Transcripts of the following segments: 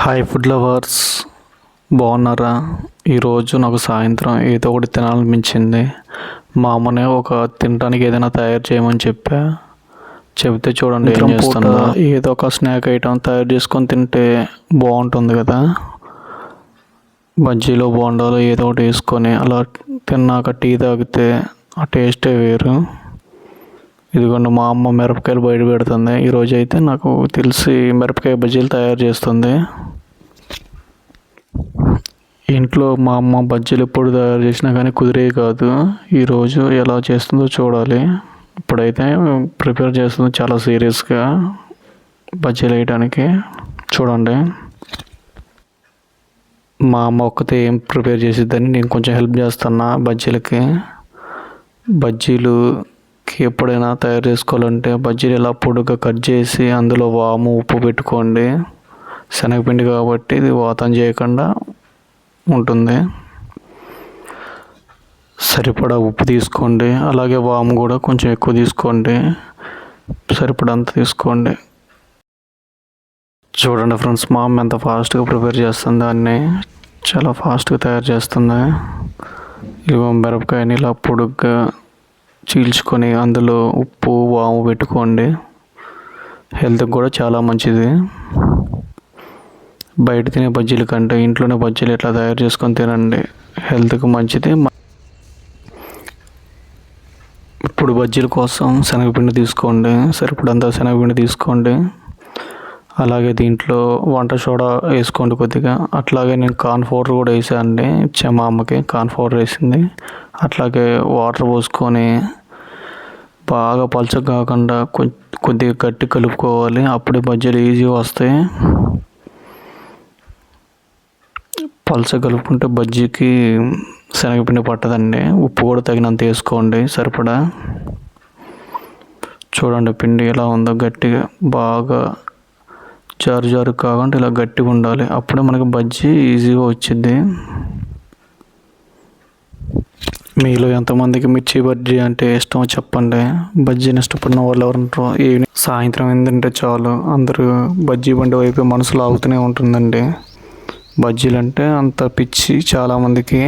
Hi food lovers బాగున్నారా? ఈరోజు నాకు సాయంత్రం ఏదో ఒకటి తినాలనిపించింది. మా అమ్మనే ఒక తినడానికి ఏదైనా తయారు చేయమని చెప్పా. చెబితే చూడండి ఏం చేస్తుందో. ఏదో ఒక స్నాక్ ఐటమ్ తయారు చేసుకొని తింటే బాగుంటుంది కదా. బజ్జీలో బోండాలు ఏదో ఒకటి వేసుకొని అలా తిన్నాక టీ తాగితే ఆ టేస్టే వేరు. ఇదిగోండి మా అమ్మ మిరపకాయలు బయట పెడుతుంది. ఈరోజు అయితే నాకు తెలిసి మిరపకాయ బజ్జీలు తయారు చేస్తుంది. ఇంట్లో మా అమ్మ బజ్జీలు ఎప్పుడు తయారు చేసినా కానీ కుదిరేవి కాదు. ఈరోజు ఎలా చేస్తుందో చూడాలి. ఇప్పుడైతే ప్రిపేర్ చేస్తుంది చాలా సీరియస్గా బజ్జీలు వేయడానికి చూడండి. మా అమ్మ ఒక్కతే ఏం ప్రిపేర్ చేసిద్దని నేను కొంచెం హెల్ప్ చేస్తున్నా బజ్జీలకి. బజ్జీలు ఎప్పుడైనా తయారు చేసుకోవాలంటే బజ్జీలు ఇలా పొడుగ్గా కట్ చేసి అందులో వాము ఉప్పు పెట్టుకోండి. శనగపిండి కాబట్టి ఇది వాతం చేయకుండా ఉంటుంది. సరిపడా ఉప్పు తీసుకోండి. అలాగే వాము కూడా కొంచెం ఎక్కువ తీసుకోండి. సరిపడంత తీసుకోండి. చూడండి ఫ్రెండ్స్ మా అమ్మ ఎంత ఫాస్ట్గా ప్రిపేర్ చేస్తుంది. దాన్ని చాలా ఫాస్ట్గా తయారు చేస్తుంది. ఇదిగో మిరపకాయని ఇలా పొడుగ్గా చీల్చుకొని అందులో ఉప్పు వాము పెట్టుకోండి. హెల్త్కి కూడా చాలా మంచిది. బయట తినే బజ్జీల కంటే ఇంట్లోనే బజ్జీలు ఎట్లా తయారు చేసుకొని తినండి. హెల్త్కి మంచిది. ఇప్పుడు బజ్జీల కోసం శనగపిండి తీసుకోండి. సరిపడంతా శనగపిండి తీసుకోండి. అలాగే దీంట్లో వంట సోడా వేసుకోండి కొద్దిగా. అట్లాగే నేను కార్న్ పౌడర్ కూడా వేసానండి. అండి మా అమ్మకి. కార్న్ పౌడర్ వేసింది. అట్లాగే వాటర్ పోసుకొని బాగా పలచగా కాకుండా కొద్దిగా గట్టి కలుపుకోవాలి. అప్పుడే బజ్జీలు ఈజీగా వస్తాయి. పలచ కలుపుకుంటే బజ్జీకి శనగపిండి పట్టదండి. ఉప్పు కూడా తగినంత వేసుకోండి సరిపడా. చూడండి పిండి ఎలా ఉందో గట్టిగా బాగా జారు జారు కాకుండా ఇలా గట్టిగా ఉండాలి. అప్పుడే మనకి బజ్జీ ఈజీగా వచ్చింది మీలో ఎంతమందికి మిర్చి బజ్జీ అంటే ఇష్టమో చెప్పండి. బజ్జీని ఇష్టపడిన వాళ్ళు ఎవరు ఈవినింగ్ సాయంత్రం ఏంటంటే చాలు. అందరూ బజ్జీ బండి వైపు మనసు లాగుతూనే ఉంటుందండి. బజ్జీలు అంటే అంత పిచ్చి చాలామందికి.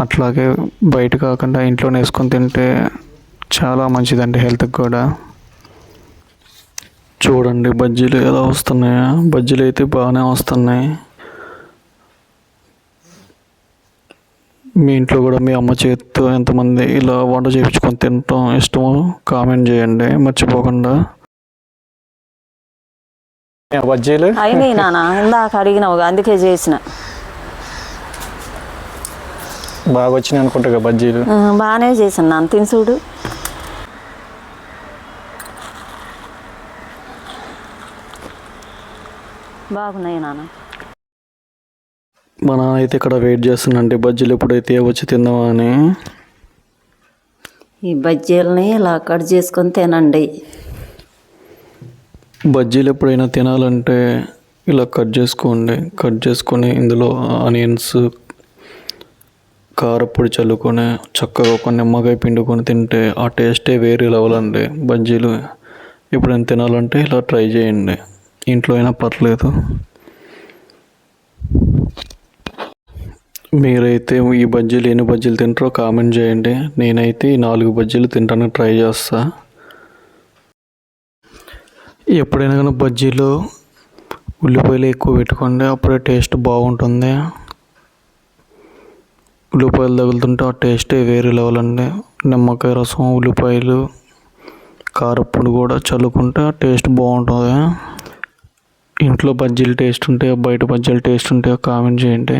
అట్లాగే బయట కాకుండా ఇంట్లోనే వేసుకొని తింటే చాలా మంచిదండి హెల్త్కి కూడా. చూడండి బజ్జీలు ఎలా వస్తున్నాయా? బజ్జీలు అయితే బాగానే వస్తున్నాయి. మీ ఇంట్లో కూడా మీ అమ్మ చేతితో ఎంతమంది ఇలా వంట చేయించుకొని తినటం ఇష్టమో కామెంట్ చేయండి మర్చిపోకుండా. బజ్జీలు అయినాయి నాన్న ఇందాక అడిగినావు అందుకే చేసిన. బాగా వచ్చినాయి అనుకుంటా బజ్జీలు. బాగానే చేసిన నాన్న తిని చూడు. బాగున్నాయి నాన్న. మన అయితే ఇక్కడ వెయిట్ చేస్తున్నాండి బజ్జీలు ఎప్పుడైతే వచ్చి తిందామని ఈ బజ్జీలని ఇలా కట్ చేసుకొని తినండి. బజ్జీలు ఎప్పుడైనా తినాలంటే ఇలా కట్ చేసుకోండి. కట్ చేసుకొని ఇందులో ఆనియన్స్ కారపొడి చల్లుకొని చక్కగా ఒక నిమ్మకాయ పిండుకొని తింటే ఆ టేస్టే వేరే లెవెల్ అండి బజ్జీలు ఎప్పుడైనా తినాలంటే ఇలా ట్రై చేయండి. ఇంట్లో అయినా పర్లేదు. మీరైతే ఈ బజ్జీలు ఎన్ని బజ్జీలు తింటారో కామెంట్ చేయండి. నేనైతే ఈ నాలుగు బజ్జీలు తినడానికి ట్రై చేస్తా. ఎప్పుడైనా కానీ బజ్జీలు ఉల్లిపాయలు ఎక్కువ పెట్టుకోండి అప్పుడే టేస్ట్ బాగుంటుంది. ఉల్లిపాయలు తగులుతుంటే ఆ టేస్టే వేరే లెవెల్ అండి. నిమ్మకాయ రసం ఉల్లిపాయలు కారప్పొడి కూడా చల్లుకుంటే ఆ టేస్ట్ బాగుంటుంది. ఇంట్లో బజ్జీలు టేస్ట్ ఉంటే బయట బజ్జీలు టేస్ట్ ఉంటే కామెంట్ చేయండి.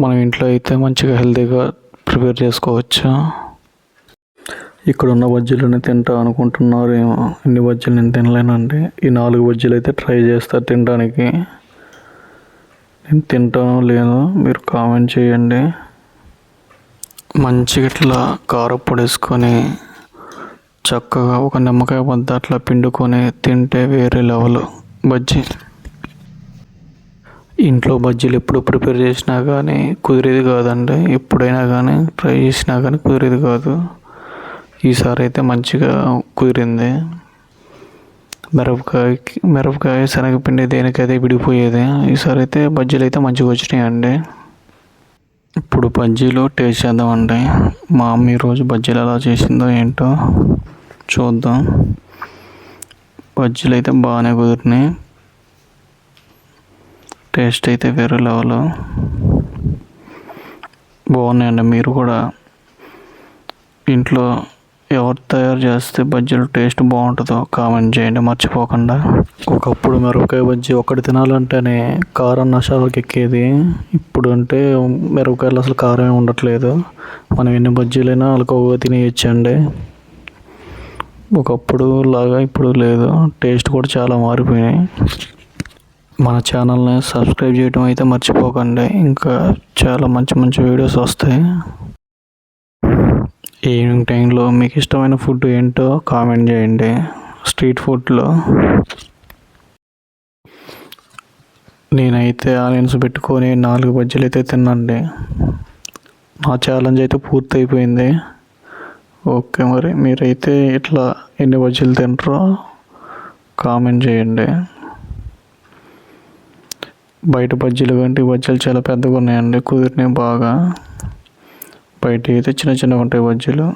మనం ఇంట్లో అయితే మంచిగా హెల్తీగా ప్రిపేర్ చేసుకోవచ్చు? ఇక్కడ ఉన్న బజ్జీలను తింటా అనుకుంటున్నారు ఏమో. ఇన్ని బజ్జీలు నేను తినలేనండి ఈ నాలుగు బజ్జీలు అయితే ట్రై చేస్తా తినడానికి. నేను తింటానో లేదో మీరు కామెంట్ చేయండి. మంచిగా ఇట్లా కారప్పొడి వేసుకొని చక్కగా ఒక నిమ్మకాయ బద్ద అట్లా పిండుకొని తింటే వేరే లెవెల్ బజ్జీ. ఇంట్లో బజ్జీలు ఎప్పుడు ప్రిపేర్ చేసినా కానీ కుదిరేది కాదండి. ఎప్పుడైనా కానీ ట్రై చేసినా కానీ కుదిరేది కాదు. ఈసారి అయితే మంచిగా కుదిరింది. మిరపకాయకి మిరపకాయ శనగపిండి దేనికైతే విడిపోయేది ఈసారి అయితే బజ్జీలు అయితే మంచిగా వచ్చినాయండి. ఇప్పుడు బజ్జీలు టేస్ట్ చేద్దామండి. మా అమ్మ ఈరోజు బజ్జీలు ఎలా చేసిందో ఏంటో చూద్దాం. బజ్జీలు అయితే బాగానే కుదిరినాయి. టేస్ట్ అయితే వేరే లెవెల్. బాగున్నాయండి. మీరు కూడా ఇంట్లో ఎవరు తయారు చేస్తే బజ్జీలు టేస్ట్ బాగుంటుందో కామెంట్ చేయండి. మర్చిపోకుండా. ఒకప్పుడు మిరపకాయ బజ్జీ ఒకటి తినాలంటేనే కారం నషాలకు ఎక్కేది. ఇప్పుడు అంటే మిరపకాయలు అసలు కారం ఉండట్లేదు. మనం ఎన్ని బజ్జీలైనా అలకోగా తినేయచ్చండి. ఒకప్పుడు లాగా ఇప్పుడు లేదు. టేస్ట్ కూడా చాలా మారిపోయినాయి. మన ఛానల్ని సబ్స్క్రైబ్ చేయడం అయితే మర్చిపోకండి. ఇంకా చాలా మంచి మంచి వీడియోస్ వస్తాయి. ఈవినింగ్ టైంలో మీకు ఇష్టమైన ఫుడ్ ఏంటో కామెంట్ చేయండి. స్ట్రీట్ ఫుడ్లో నేనైతే ఆనియన్స్ పెట్టుకొని నాలుగు బజ్జీలు అయితే తిన్నండి నా ఛాలెంజ్ అయితే పూర్తి అయిపోయింది ఓకే మరి మీరైతే ఇట్లా ఎన్ని బజ్జీలు తింటారో కామెంట్ చేయండి. బయట బజ్జీలు కంటే బజ్జీలు చాలా పెద్దగా ఉన్నాయండి. కుదిరినాయి బాగా. బయట అయితే చిన్న చిన్నగా ఉంటాయి బజ్జీలు.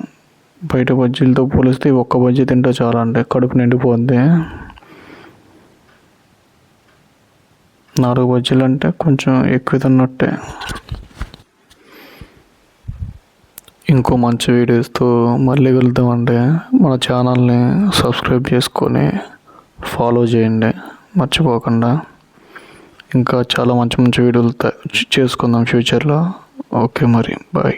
బయట బజ్జీలతో పోలిస్తే ఒక్క బజ్జీ తింటే చాలా అంటే కడుపు నిండిపోద్ది. నాలుగు బజ్జీలు అంటే కొంచెం ఎక్కువ తిన్నట్టే. ఇంకో మంచి వీడియోస్తో మళ్ళీ వెళ్తామండి మన ఛానల్ని సబ్స్క్రైబ్ చేసుకొని ఫాలో చేయండి. మర్చిపోకుండా. ఇంకా చాలా మంచి మంచి వీడియోలు చేసుకుందాం ఫ్యూచర్లో. ఓకే మరి. బాయ్.